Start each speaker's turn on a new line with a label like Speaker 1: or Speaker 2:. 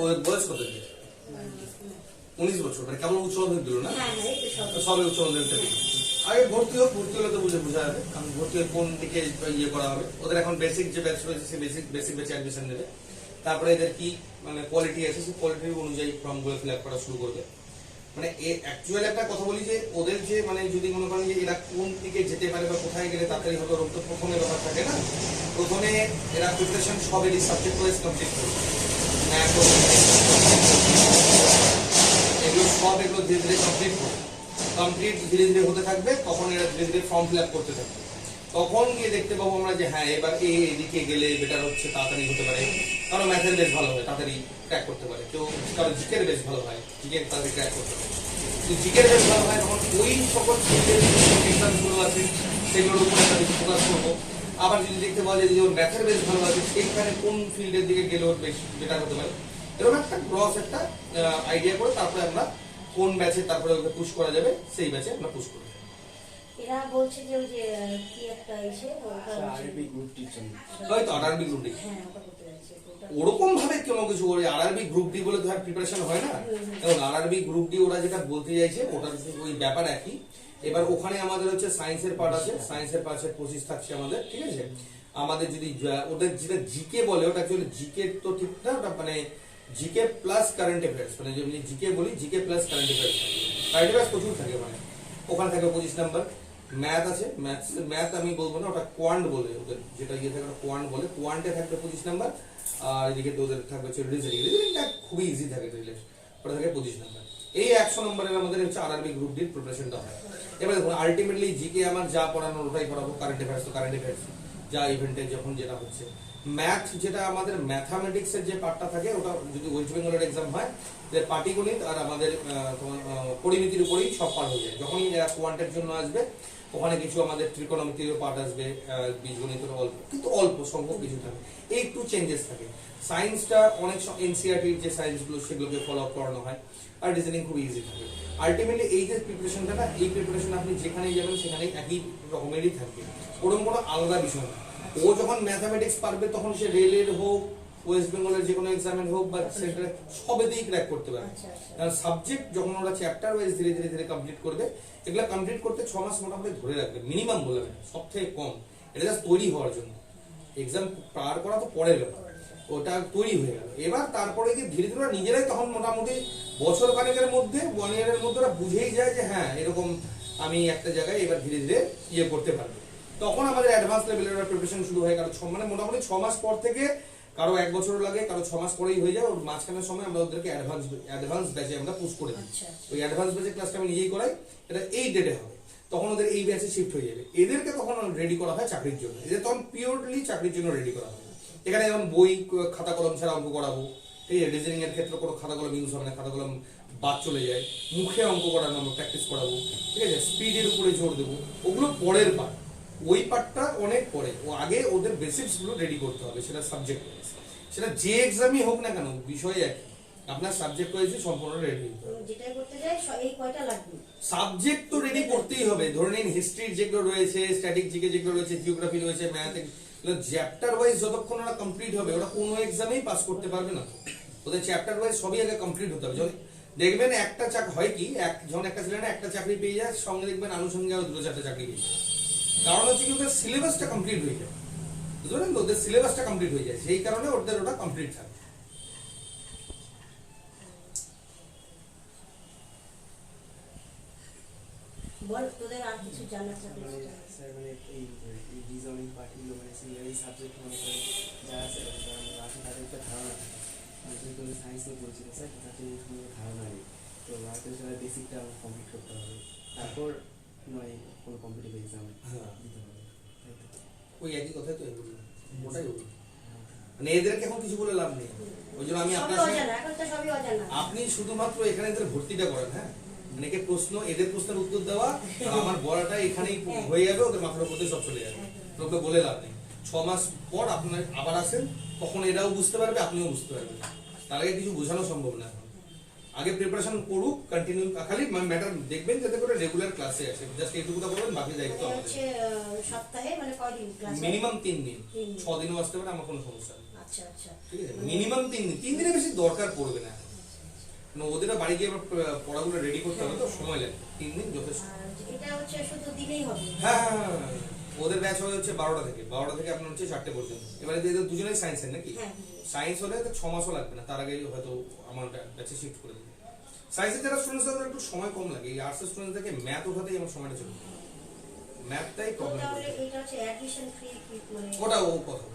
Speaker 1: ওদের বয়স কত কি? উনিশ বছর মানে কেমন উচ্চ মাধ্যমিক দিল না?
Speaker 2: হ্যাঁ হ্যাঁ সবে
Speaker 1: উচ্চ মাধ্যমিকটা দিল। আগে ভর্তি হোক ভর্তি হলে তো বুঝে বোঝা যাবে কারণ ভর্তি হয়ে কোন দিকে ইয়ে করা হবে। ওদের এখন বেসিক যে ব্যাচ রয়েছে সেই বেসিক বেসিক ব্যাচে অ্যাডমিশন নেবে। তারপরে এদের কি মানে কোয়ালিটি আছে সেই কোয়ালিটি অনুযায়ী ফর্মগুলো ফিল আপ করা শুরু করবে। মানে অ্যাকচুয়ালি একটা কথা বলি যে, ওদের যে মানে যদি মনে করেন যে এরা কোন দিকে যেতে পারে বা কোথায় গেলে তাড়াতাড়ি হবে ওরকম তো প্রথমে ব্যাপার থাকে না, প্রথমে এরা প্রিপারেশন সবেরই সাবজেক্ট ওয়াইজ কমপ্লিট করবে। ম্যাথ এগুলো সব এগুলো ধীরে ধীরে কমপ্লিট করবে। কমপ্লিট ধীরে ধীরে হতে থাকবে, তখন এরা ধীরে ধীরে ফর্ম ফিল আপ করতে থাকবে। তখন গিয়ে দেখতে পাবো আমরা যে হ্যাঁ এবার এই এদিকে গেলে বেটার হচ্ছে, তাড়াতাড়ি হতে পারে। কারও ম্যাথের বেশ ভালো হয়, তাড়াতাড়ি ক্র্যাক করতে পারে। কেউ কারও জিকের বেশ ভালো হয় জিকের তাড়াতাড়ি ক্র্যাক করতে পারে। যদি জিকের বেশ ভালো হয়, তখন ওই সকল এক্সামগুলো আছে, সেগুলোর উপরে বেশি ফোকাস করব। আবার যদি দেখতে পাওয়া যায় যে ওর ম্যাথের বেশ ভালো আছে, সেইখানে কোন ফিল্ডের দিকে গেলে ওর বেশ বেটার হতে পারে। এরকম একটা গ্রস একটা আইডিয়া করে তারপরে আমরা কোন ব্যাচে তারপরে ওকে পুশ করা যাবে, সেই ব্যাচে আমরা পুশ করব।
Speaker 2: এরা বলছে যে ওই যে কি একটা এসে ওটা
Speaker 3: আরবি গ্রুপ
Speaker 1: আরআরবি গ্রুপ ডি
Speaker 2: হ্যাঁ ওটা ওটা।
Speaker 1: ওরকম ভাবে কোনো কিছু করে আরআরবি গ্রুপ ডি বলে তো আর প্রিপারেশন হয় না। এবং আরআরবি গ্রুপ ডি ওরা যেটা বলতে চাইছে ওটার ওই ব্যাপার একই। এবার ওখানে আমাদের হচ্ছে সায়েন্সের পার্ট আছে সায়েন্সের পাশে পঁচিশ থাকছে আমাদের ঠিক আছে? আমাদের যদি ওদের যেটা জিকে বলে ওটা অ্যাকচুয়ালি জিকে তো ঠিক না ওটা মানে জিকে প্লাস কারেন্ট অ্যাফেয়ার্স মানে যেমনি জিকে বলি GK plus current affairs current affairs প্রচুর থাকে মানে ওখানে থাকে পঁচিশ নাম্বার ম্যাথ আছে। ম্যাথ ম্যাথ আমি বলব না, ওটা কোয়ান্ট বলে ওদের। যেটা ইয়ে থাকে ওটা কোয়ান্ট বলে। কোয়ান্টে থাকবে পঁচিশ নাম্বার আর এদিকে ওদের থাকবে হচ্ছে রিজনিং রিজনিংটা খুবই ইজি থাকে রিলেশ ওটা থাকে পঁচিশ নাম্বার এই একশো নম্বরের আমাদের হচ্ছে আরআরবি গ্রুপ ডির প্রিপারেশনটা হয়। এবার দেখুন আলটিমেটলি জিকে আমার যা পড়ানো ওটাই পড়াবো কারেন্ট অ্যাফেয়ার্স তো কারেন্ট অ্যাফেয়ার্স যা ইভেন্টে যখন যেটা হচ্ছে। ম্যাথ, যেটা আমাদের ম্যাথামেটিক্স এর যে পার্টটা থাকে, ওটা যদি ওয়েস্ট বেঙ্গলের এক্সাম হয়, যে পাটিগণিত আর আমাদের পরিমিতির উপরেই সব পার হয়ে যায়। যখনই এরা কোয়ান্টের জন্য আসবে, ওখানে কিছু আমাদের ত্রিকোণমিতির পার্ট আসবে বীজগণিতের অল্প, কিন্তু অল্প সংখ্যক কিছু থাকে। এই একটু চেঞ্জেস থাকে। সায়েন্সটা অনেক এনসিআরটির যে সায়েন্সগুলো সেগুলোকে ফলো আপ করানো হয়, আর রিজনিং খুব ইজি থাকে। আলটিমেটলি এই যে প্রিপারেশনটা না, এই প্রিপারেশন আপনি যেখানেই যাবেন, সেখানেই একই রকমেরই থাকবে। ওরকম কোনো আলাদা বিষয় না। ও যখন ম্যাথামেটিক্স পারবে তখন সে রেলের হোক ওয়েস্ট বেঙ্গলের যে কোনো এক্সামের হোক বা সেন্টারে সবেতেই ক্র্যাক করতে পারবে
Speaker 2: আচ্ছা আচ্ছা।
Speaker 1: কারণ সাবজেক্ট যখন ওরা চ্যাপ্টার ওয়াইজ ধীরে ধীরে ধীরে কমপ্লিট করবে এগুলো কমপ্লিট করতে ছ মাস মোটামুটি ধরে রাখবে মিনিমাম বলে সব থেকে কম। এটা জাস্ট তৈরি হওয়ার জন্য। এক্সাম পার করা তো পরের ব্যাপার। ওটা তৈরি হয়ে গেল। এবার তারপরে কি ধীরে ধীরে নিজেরাই তখন মোটামুটি বছর খানেকের মধ্যে ওয়ান ইয়ারের মধ্যে ওরা বুঝেই যায় যে হ্যাঁ এরকম আমি একটা জায়গায় এবার ধীরে ধীরে ইয়ে করতে পারব। তখন আমাদের অ্যাডভান্স লেভেলের প্রিপারেশন শুরু হয় কারণ ছ- মানে মোটামুটি ছ মাস পর থেকে কারও এক বছর লাগে কারও ছ মাস পরেই হয়ে যায় ওর মাঝখানের সময় আমরা ওদেরকে অ্যাডভান্স অ্যাডভান্স ব্যাচে আমরা পুশ করে দিই।
Speaker 2: আচ্ছা আচ্ছা।
Speaker 1: ওই অ্যাডভান্স ব্যাচের ক্লাসটা আমি নিজেই করাই এটা এই ডেটে হবে। তখন ওদের এই ব্যাচে শিফট হয়ে যাবে। এদেরকে তখন রেডি করা হয় চাকরির জন্য। এদের তখন পিওরলি চাকরির জন্য রেডি করা হয়। এখানে যেমন বই খাতা কলম ছাড়া অঙ্ক করাবো ঠিক আছে ডিজাইনিং এর ক্ষেত্রে কোনো খাতা কলম ইউজ হবে না খাতা কলম বাদ চলে যায়। মুখে অঙ্ক করানো আমরা প্র্যাকটিস করাবো ঠিক আছে? স্পিডের উপরে জোর দেবো। ওগুলো পরের পার্ট ওই পার্টটা অনেক পরে। ও আগে ওদের বেসিক্সগুলো রেডি করতে হবে সেটা সাবজেক্ট ওয়াইজ সেটা যে এক্সামই হোক না কেন বিষয় একই। আপনার সাবজেক্ট হয়েছে সম্পূর্ণ রেডি সাবজেক্ট তো রেডি করতেই হবে। ধরে নিন হিস্ট্রির যেগুলো রয়েছে স্ট্যাটিক জিকে যেগুলো রয়েছে জিওগ্রাফি রয়েছে ম্যাথ চ্যাপ্টার ওয়াইজ যতক্ষণ ওরা কমপ্লিট হবে ওরা কোনো এক্সামেই পাস করতে পারবে না। ওদের চ্যাপ্টার ওয়াইজ সবই আগে কমপ্লিট হতে হবে। দেখবেন একটা চাক হয় কি এক যখন একটা ছেলে না একটা চাকরি পেয়ে যায় সঙ্গে দেখবেন আনুষঙ্গে আরও দুটো চারটে চাকরি পেয়ে যায়। কারণ হচ্ছে কি ওদের সিলেবাসটা কমপ্লিট হয়ে যায়। বুঝতে পারলেন তো? ওদের সিলেবাসটা কমপ্লিট হয়ে যায়। সেই কারণে ওদের ওটা কমপ্লিট থাকে
Speaker 2: বল তোদের আর কিছু জানার থাকলে
Speaker 3: মানে স্যার মানে এই এই রিজনিং পার্টিগুলো মানে সিমিলারি সাবজেক্ট মনে করে যারা আছে তাদের একটা ধারণা থাকে। তুমি তুমি সায়েন্স নিয়ে পড়েছিলে স্যার তার কোনো ধারণা নেই। তো আগে সেটা বেসিকটা কমপ্লিট করতে হবে। তারপর মানে কোনো কম্পিটিটিভ এক্সাম
Speaker 1: হ্যাঁ।
Speaker 3: তো?
Speaker 1: ওই একই কথাই তো ওটাই ওগুলো। মানে এদেরকে এখন কিছু বলে লাভ নেই। ওই জন্য আমি আপনার আপনি শুধুমাত্র এখানে এদের ভর্তিটা করেন হ্যাঁ? মানে একে প্রশ্ন এদের প্রশ্নের উত্তর দেওয়া আমার বলাটা এখানেই হয়ে। যাবে ওদের মাথার উপর সব চলে যাবে। ওকে বলে লাভ নেই। ছ মাস পর আপনার আবার আসেন তখন এরাও বুঝতে পারবে আপনিও বুঝতে পারবেন। তার আগে কিছু বোঝানো সম্ভব না আগে প্রিপারেশন করুক কন্টিনিউ খালি ম্যাটার দেখবেন যাতে করে রেগুলার ক্লাসে আসে। জাস্ট এইটুকুটা করবেন বাকি দায়িত্ব
Speaker 2: এটা
Speaker 1: আমাদের।
Speaker 2: সপ্তাহে মানে কয়দিন ক্লাস
Speaker 1: মিনিমাম তিন দিন।
Speaker 2: তিন দিন।
Speaker 1: ছ দিনও আসতে পারে আমার কোনো সমস্যা নেই।
Speaker 2: আচ্ছা আচ্ছা।
Speaker 1: ঠিক আছে? মিনিমাম তিন দিন। তিন দিনের বেশি দরকার পড়বে না। কারণ ওদেরও বাড়ি গিয়ে পড়াগুলো রেডি করতে হবে তো সময় লাগে তিন দিন যথেষ্ট।
Speaker 2: এটা হচ্ছে শুধু দিলেই হবে।
Speaker 1: হ্যাঁ হ্যাঁ, হ্যাঁ, হ্যাঁ। ওদের ব্যাচ হয়ে হচ্ছে বারোটা থেকে। বারোটা থেকে আপনার হচ্ছে চারটে পর্যন্ত। এবারে এদের দুজনেই সায়েন্সের নাকি?
Speaker 2: হ্যাঁ
Speaker 1: সায়েন্স হলে তো ছ মাসও লাগবে না তার আগে হয়তো আমার ব্যাচে শিফট করে দেবে। সায়েন্সের যারা স্টুডেন্টস তাদের একটু সময় কম লাগে। এই আর্টসের স্টুডেন্ট থেকে ম্যাথ ওঠাতেই আমার সময়টা চলে যায়। ম্যাথটাই প্রবলেম
Speaker 2: মানে?
Speaker 1: ওটা ও কথা